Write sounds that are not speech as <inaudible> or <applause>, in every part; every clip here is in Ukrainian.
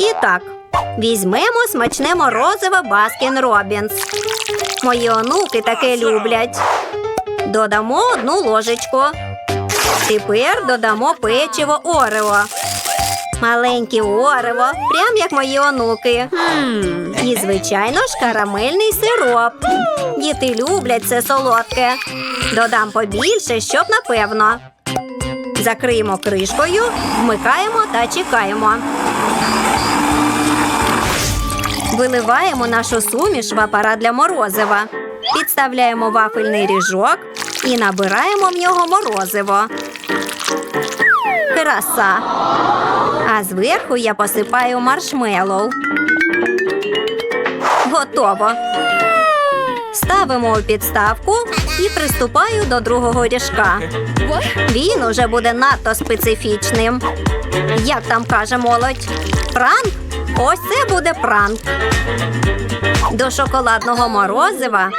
І так, візьмемо смачне морозиво Баскін Робінс. Мої онуки таке люблять. Додамо одну ложечку. Тепер додамо печиво Орео. Маленьке Орео, прям як мої онуки. І, звичайно ж, карамельний сироп. Діти люблять це солодке. Додам побільше, щоб напевно. Закриємо кришкою, вмикаємо та чекаємо. Виливаємо нашу суміш в апарат для морозива. Підставляємо вафельний ріжок і набираємо в нього морозиво. Краса. А зверху я посипаю маршмеллоу. Готово. Ставимо у підставку і приступаю до другого ріжка. Він уже буде надто специфічним. Як там каже молодь? Пранк? Ось це буде пранк. До шоколадного морозива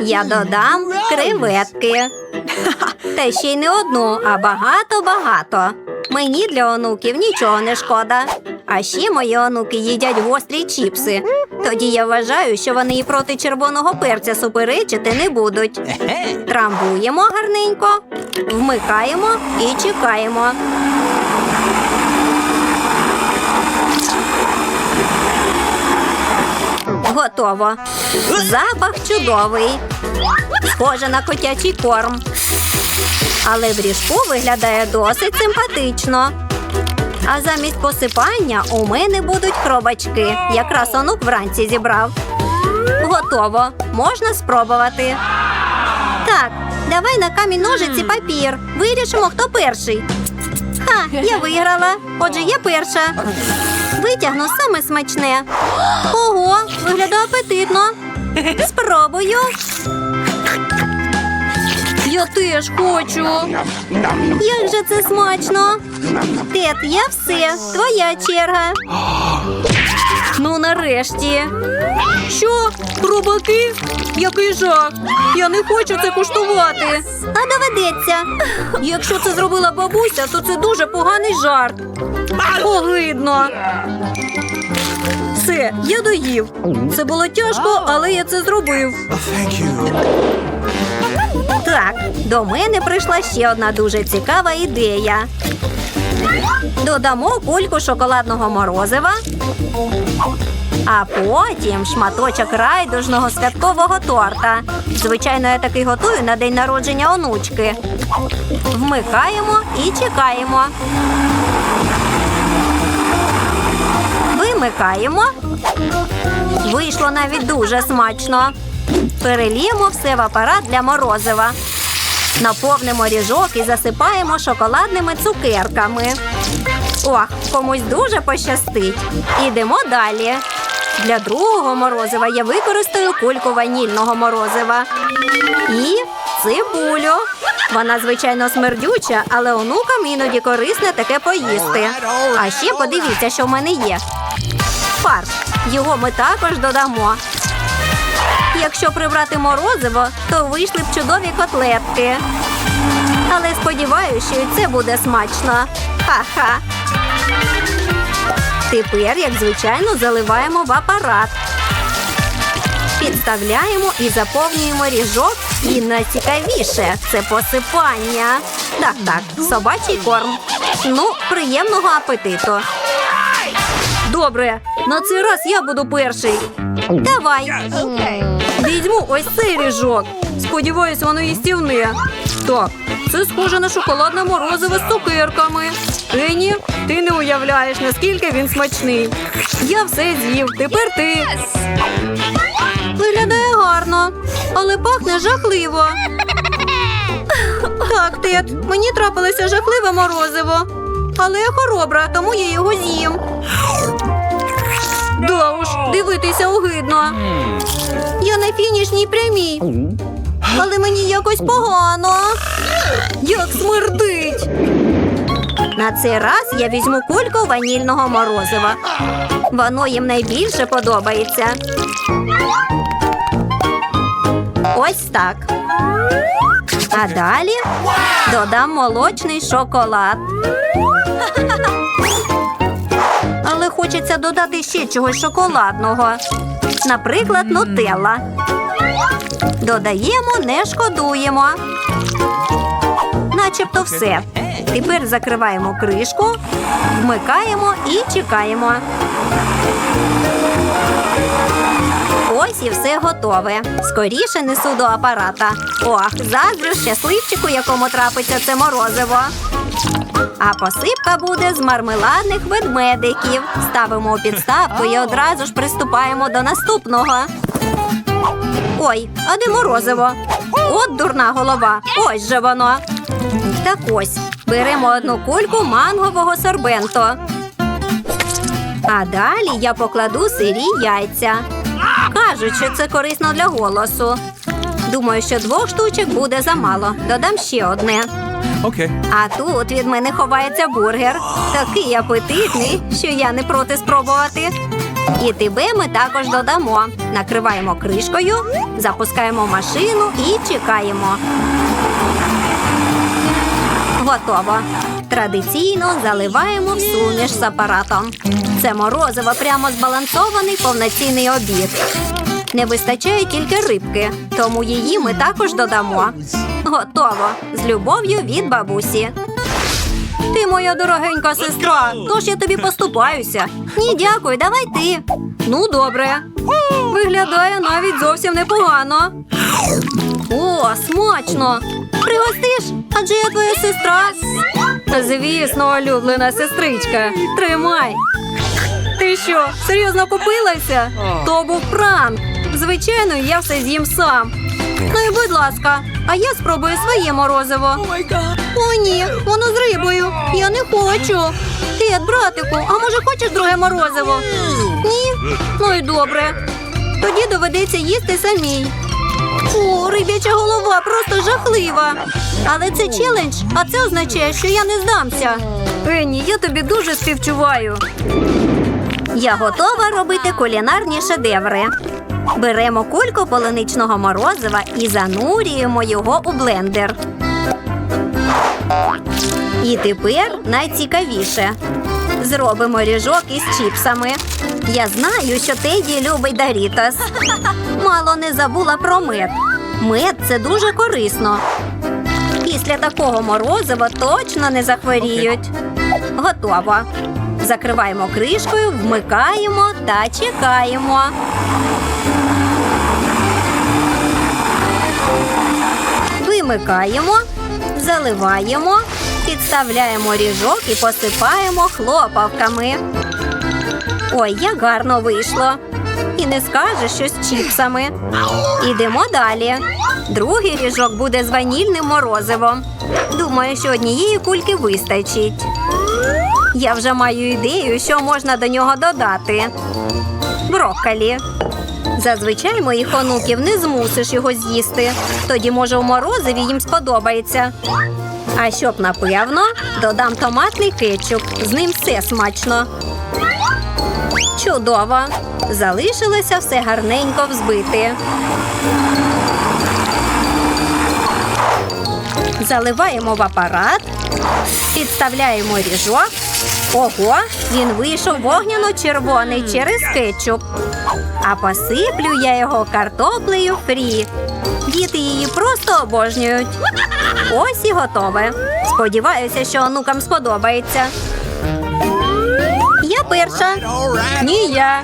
я додам креветки. <laughs> Та ще й не одну, а багато-багато. Мені для онуків нічого не шкода. А ще мої онуки їдять гострі чіпси. Тоді я вважаю, що вони і проти червоного перця суперечити не будуть. Трамбуємо гарненько, вмикаємо і чекаємо. Готово. Запах чудовий. Схоже на котячий корм. Але в ріжку виглядає досить симпатично. А замість посипання у мене будуть хробачки. Якраз онук вранці зібрав. Готово. Можна спробувати. Так, давай на камінь ножиці папір. Вирішимо, хто перший. Ха, я виграла. Отже, я перша. Витягну саме смачне. Ого, виглядає апетитно. Спробую. Я теж хочу. Як же це смачно. Тет, я все. Твоя черга. Ну, нарешті. Що? Хробаки? Який жах. Я не хочу це куштувати. А доведеться. Якщо це зробила бабуся, то це дуже поганий жарт. Огидно. Все, я доїв. Це було тяжко, але я це зробив. Так, до мене прийшла ще одна дуже цікава ідея. Додамо кульку шоколадного морозива, а потім шматочок райдужного святкового торта. Звичайно, я такий готую на день народження онучки. Вмикаємо і чекаємо. Вимикаємо. Вийшло навіть дуже смачно. Переліємо все в апарат для морозива. Наповнимо ріжок і засипаємо шоколадними цукерками. Ох, комусь дуже пощастить. Ідемо далі. Для другого морозива я використаю кульку ванільного морозива. І цибулю. Вона, звичайно, смердюча, але онукам іноді корисне таке поїсти. А ще подивіться, що в мене є. Фарш. Його ми також додамо. Якщо прибрати морозиво, то вийшли б чудові котлетки. Але сподіваюся, що і це буде смачно. Ха-ха. Тепер, як звичайно, заливаємо в апарат. Підставляємо і заповнюємо ріжок. І найцікавіше це посипання. Так, так, собачий корм. Ну, приємного апетиту. Добре, на цей раз я буду перший. Давай. Візьму ось цей ріжок. Сподіваюсь, воно їстівне. Так, це схоже на шоколадне морозиво з цукерками. Ені, ти не уявляєш, наскільки він смачний. Я все з'їв, тепер ти. Виглядає гарно, але пахне жахливо. Так, Тед, мені трапилося жахливе морозиво. Але я хоробра, тому я його з'їм. Да уж, дивитися огидно. Я на фінішній прямій. Але мені якось погано. Як смердить. На цей раз я візьму кульку ванільного морозива. Воно їм найбільше подобається. Ось так. А далі додам молочний шоколад. Але хочеться додати ще чогось шоколадного. Наприклад, нутелла. Додаємо, не шкодуємо. Начебто все. Тепер закриваємо кришку, вмикаємо і чекаємо. Ось і все готове. Скоріше несу до апарата. Ох, заздрю щасливчику, якому трапиться це морозиво. А посипка буде з мармеладних ведмедиків. Ставимо у підставку і одразу ж приступаємо до наступного. Ой, а де морозиво? От дурна голова. Ось же воно. Так ось беремо одну кульку мангового сорбенто. А далі я покладу сирі яйця. Кажуть, що це корисно для голосу. Думаю, що двох штучок буде замало. Додам ще одне. Okay. А тут від мене ховається бургер. Такий апетитний, що я не проти спробувати. І тебе ми також додамо. Накриваємо кришкою, запускаємо машину і чекаємо. Готово. Традиційно заливаємо в суміш з апаратом. Це морозиво прямо збалансований повноцінний обід. Не вистачає тільки рибки, тому її ми також додамо. Готово. З любов'ю від бабусі. Ти моя дорогенька сестра, тож я тобі поступаюся. Ні, дякую, давай ти. Ну, добре. Виглядає навіть зовсім непогано. О, смачно! Пригостиш? Адже я твоя сестра. Звісно, улюблена сестричка. Тримай. Ти що, серйозно купилася? То був пранк. Звичайно, я все з'їм сам. Ну і будь ласка, а я спробую своє морозиво. О, ні, воно з рибою. Я не хочу. Тед, братику, а може хочеш друге морозиво? Ні? Ну і добре. Тоді доведеться їсти самій. О, рибяча голова просто жахлива. Але це челендж, а це означає, що я не здамся. Енні, я тобі дуже співчуваю. Я готова робити кулінарні шедеври. Беремо кульку полуничного морозива і занурюємо його у блендер. І тепер найцікавіше. Зробимо ріжок із чіпсами. Я знаю, що Теді любить Дарітас. <laughs> Мало не забула про мед. Мед це дуже корисно. Після такого морозива точно не захворіють. Готово. Закриваємо кришкою, вмикаємо та чекаємо. Вимикаємо, заливаємо, підставляємо ріжок і посипаємо хлопавками. Ой, як гарно вийшло. І не скажеш, що з чіпсами. Ідемо далі. Другий ріжок буде з ванільним морозивом. Думаю, що однієї кульки вистачить. Я вже маю ідею, що можна до нього додати. Брокколі. Зазвичай моїх онуків не змусиш його з'їсти. Тоді, може, у морозиві їм сподобається. А щоб напевно, додам томатний кетчуп. З ним все смачно. Чудово. Залишилося все гарненько взбити. Заливаємо в апарат, підставляємо ріжок. Ого, він вийшов вогняно-червоний через кетчуп. А посиплю я його картоплею фрі. Діти її просто обожнюють. Ось і готове. Сподіваюся, що онукам сподобається. Я перша. Ні, я.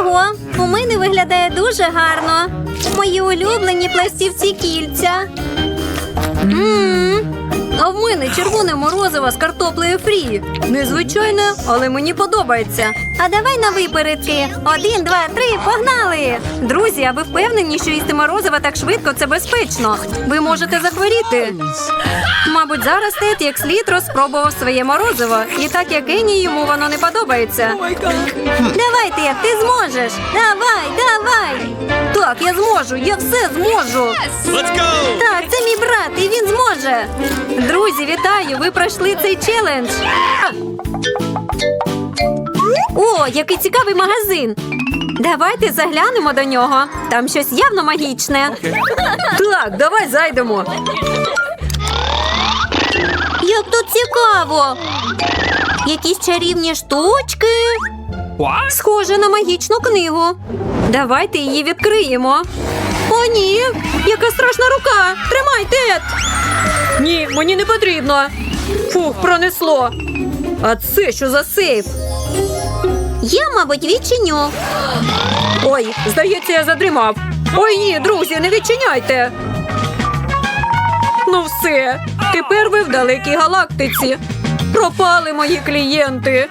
Ого, у мене виглядає дуже гарно. Мої улюблені пластівці кільця. А в мене червоне морозиво з картоплею фрі. Незвичайне, але мені подобається. А давай на випередки. Один, два, три, погнали! Друзі, а ви впевнені, що їсти морозиво так швидко це безпечно? Ви можете захворіти. Мабуть, зараз Тед як слід розпробував своє морозиво. І так як Ені йому воно не подобається. Давай, Тед, ти зможеш. Давай, давай. Так, я зможу, я все зможу. Let's go! Так, це мій брат, і він зможе. Друзі, вітаю! Ви пройшли цей челендж. О, який цікавий магазин. Давайте заглянемо до нього. Там щось явно магічне. Так, давай зайдемо. Як тут цікаво. Якісь чарівні штучки. What? Схоже на магічну книгу. Давайте її відкриємо. О, ні! Яка страшна рука! Тримай, Тед! Ні, мені не потрібно. Фух, пронесло. А це що за сейф? Я, мабуть, відчиню. Ой, здається, я задрімав. Ой, ні, друзі, не відчиняйте. Ну все, тепер ви в далекій галактиці. Пропали мої клієнти.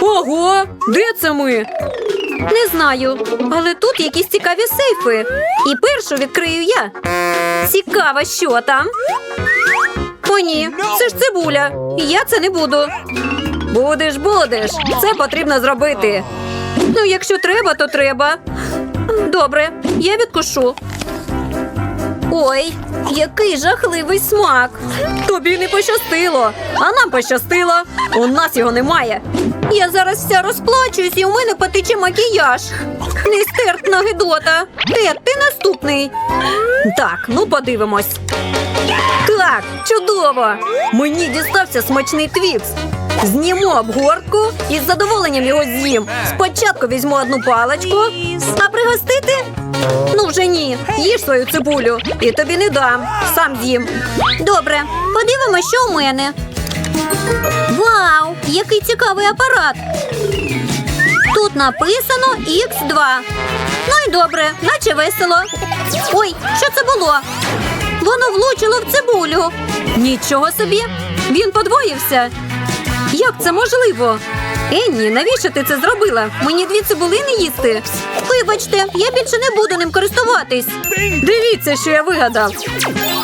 Ого, де це ми? Не знаю, але тут якісь цікаві сейфи. І першу відкрию я. Цікаво, що там. О, ні, це ж цибуля. Я це не буду. Будеш, будеш. Це потрібно зробити. Ну, якщо треба, то треба. Добре, я відкушу. Ой, який жахливий смак. Тобі не пощастило, а нам пощастило. У нас його немає. Я зараз вся розплачуюсь і у мене потече макіяж. Нестерпна гидота. Тед, ти наступний. Так, ну подивимось. Так, чудово! Мені дістався смачний твікс. Зніму обгортку і з задоволенням його з'їм. Спочатку візьму одну паличку, а пригостити? Ну вже ні. Їж свою цибулю. І тобі не дам. Сам з'їм. Добре, подивимося, що у мене. Вау! Який цікавий апарат. Тут написано X2. Ну і добре, наче весело. Ой, що це було? Воно влучило в цибулю. Нічого собі. Він подвоївся. Як це можливо? Енні, навіщо ти це зробила? Мені дві цибулини їсти. Вибачте, я більше не буду ним користуватись. Дивіться, що я вигадав.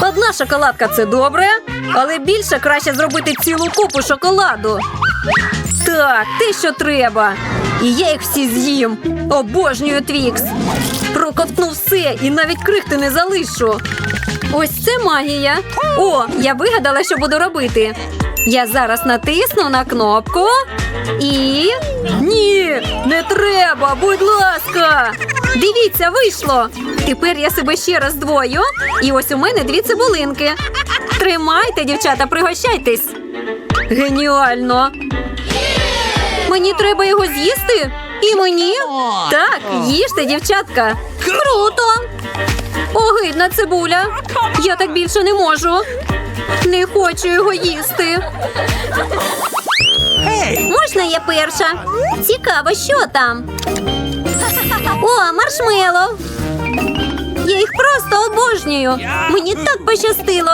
Одна шоколадка це добре, але більше краще зробити цілу купу шоколаду. Так, те, що треба. І я їх всі з'їм. Обожнюю твікс. Проковтну все і навіть крихти не залишу. Ось це магія. О, я вигадала, що буду робити. Я зараз натисну на кнопку і. Ні, не треба, будь ласка. Дивіться, вийшло. Тепер я себе ще раз двою. І ось у мене дві цибулинки. Тримайте, дівчата, пригощайтесь. Геніально. Мені треба його з'їсти? І мені? Так, їжте, дівчатка. Круто. Огидна цибуля. Я так більше не можу. Не хочу його їсти. Можна я перша? Цікаво, що там? О, маршмело. Я їх просто обожнюю. Мені так пощастило.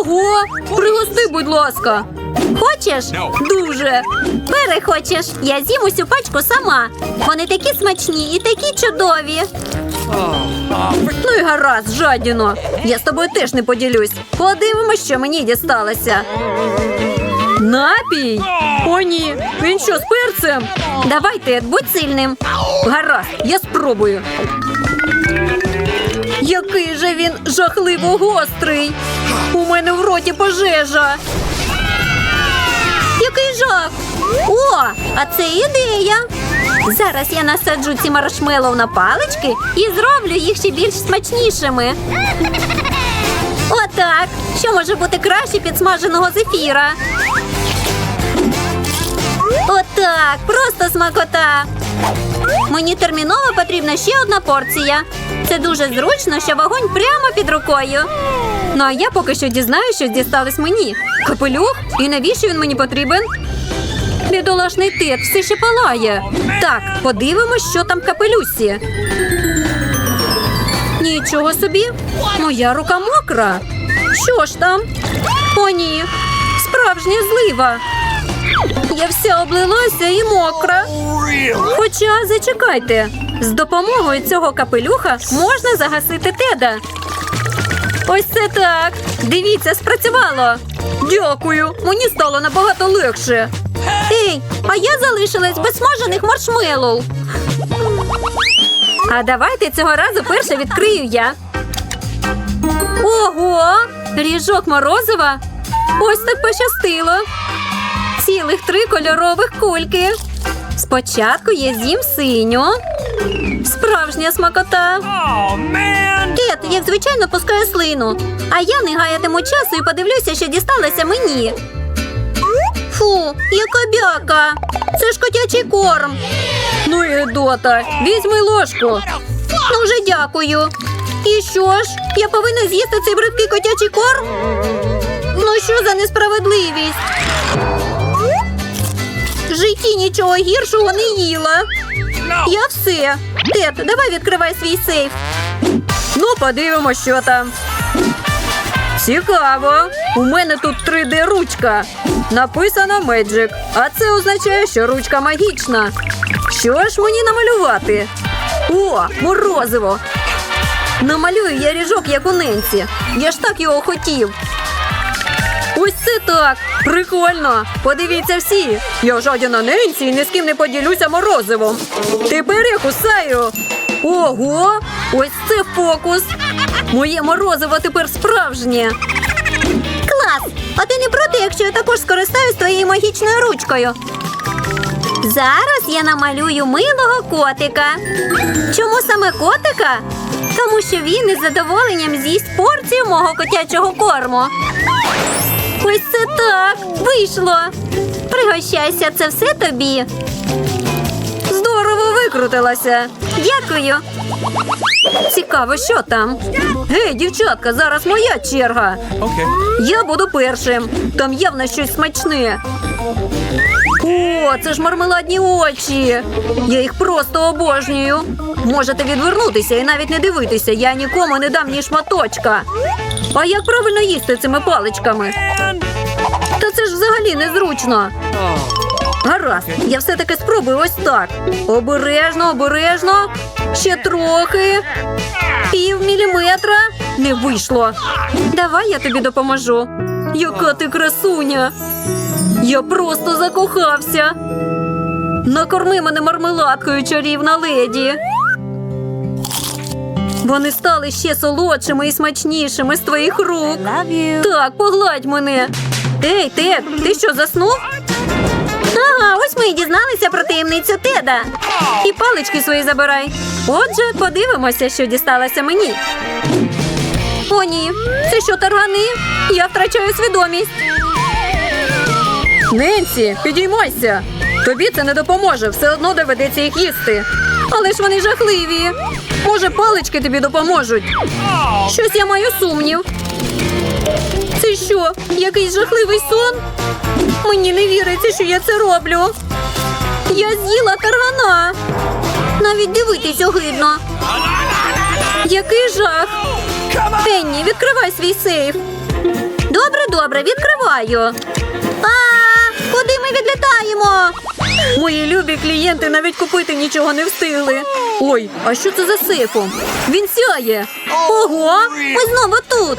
Ого, пригости, будь ласка. Хочеш? Дуже. Перехочеш. Я з'їм усю пачку сама. Вони такі смачні і такі чудові. Ну і гаразд, жадіно. Я з тобою теж не поділюсь. Подивимось, що мені дісталося. Напій? О, ні. Він що, з перцем? Давай, Тед, будь сильним. Гаразд, я спробую. Який же він жахливо гострий. У мене в роті пожежа. Який жах! О, а це ідея. Зараз я насаджу ці маршмеллоу на палички і зроблю їх ще більш смачнішими. Отак. Що може бути краще підсмаженого зефіра? Отак, просто смакота. Мені терміново потрібна ще одна порція. Це дуже зручно, що вогонь прямо під рукою. Ну а я поки що дізнаю, що дісталось мені. Капелюх? І навіщо він мені потрібен? Бідолашний тет все ще палає. Так, подивимось, що там в капелюсі. Нічого собі. Моя рука мокра. Що ж там? О, ні. Справжня злива. Я вся облилася і мокра. Хоча зачекайте, з допомогою цього капелюха можна загасити теда. Ось це так. Дивіться, спрацювало. Дякую, мені стало набагато легше. Ей, а я залишилась без смажених маршмеллоу. А давайте цього разу перше відкрию я. Ого! Ріжок морозива. Ось так пощастило. Цілих три кольорових кульки. Спочатку я з'їм синю, Справжня смакота. Oh. Кет, як звичайно, пускає слину. А я не гаятиму часу і подивлюся, що дісталося мені. Фу, яка бяка. Це ж котячий корм. Ну і гидота. Візьми ложку. Ну вже дякую. І що ж? Я повинна з'їсти цей бридкий котячий корм? Ну що за несправедливість? В житті нічого гіршого не їла. Я все. Тед, давай відкривай свій сейф. Ну, подивимось, що там. Цікаво. У мене тут 3D ручка. Написано Magic. А це означає, що ручка магічна. Що ж мені намалювати? О, морозиво. Намалюю я ріжок, як у Ненці. Я ж так його хотів. Ось це так. Прикольно. Подивіться всі. Я жадіна Ненсі і ні з ким не поділюся морозивом. Тепер я кусаю. Ого! Ось це фокус. Моє морозиво тепер справжнє. Клас! А ти не проти, якщо я також скористаюсь твоєю магічною ручкою? Зараз я намалюю милого котика. Чому саме котика? Тому що він із задоволенням з'їсть порцію мого котячого корму. Ось це так. Вийшло. Пригощайся, це все тобі. Здорово викрутилася. Дякую. Цікаво, що там. Гей, дівчатка, зараз моя черга. Okay. Я буду першим. Там явно щось смачне. О, це ж мармеладні очі. Я їх просто обожнюю. Можете відвернутися і навіть не дивитися. Я нікому не дам ні шматочка. А як правильно їсти цими паличками? Та це ж взагалі незручно. Гаразд, я все-таки спробую ось так. Обережно, обережно. Ще трохи. Пів міліметра. Не вийшло. Давай я тобі допоможу. Яка ти красуня. Я просто закохався. Накорми мене мармеладкою, чарівна леді. Вони стали ще солодшими і смачнішими з твоїх рук. Так, погладь мене. Ей, Тед, ти що, заснув? Ага, ось ми і дізналися про таємницю Теда. І палички свої забирай. Отже, подивимося, що дісталося мені. О, ні, це що, таргани? Я втрачаю свідомість. Ненсі, підіймайся. Тобі це не допоможе, все одно доведеться їх їсти. Але ж вони жахливі. Може, палички тобі допоможуть. Щось я маю сумнів. Це що, якийсь жахливий сон? Мені не віриться, що я це роблю. Я з'їла таргана. Навіть дивитись огидно. Який жах. Пенні, відкривай свій сейф. Добре, добре, відкриваю. А, куди ми відлітаємо? Мої любі клієнти навіть купити нічого не встигли. Ой, а що це за сейфом? Він сяє. Ого, ми знову тут.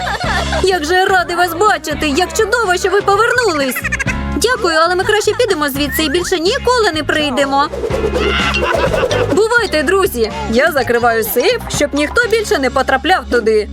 Як же я радий вас бачити! Як чудово, що ви повернулись. Дякую, але ми краще підемо звідси і більше ніколи не прийдемо. Бувайте, друзі! Я закриваю сейф, щоб ніхто більше не потрапляв туди.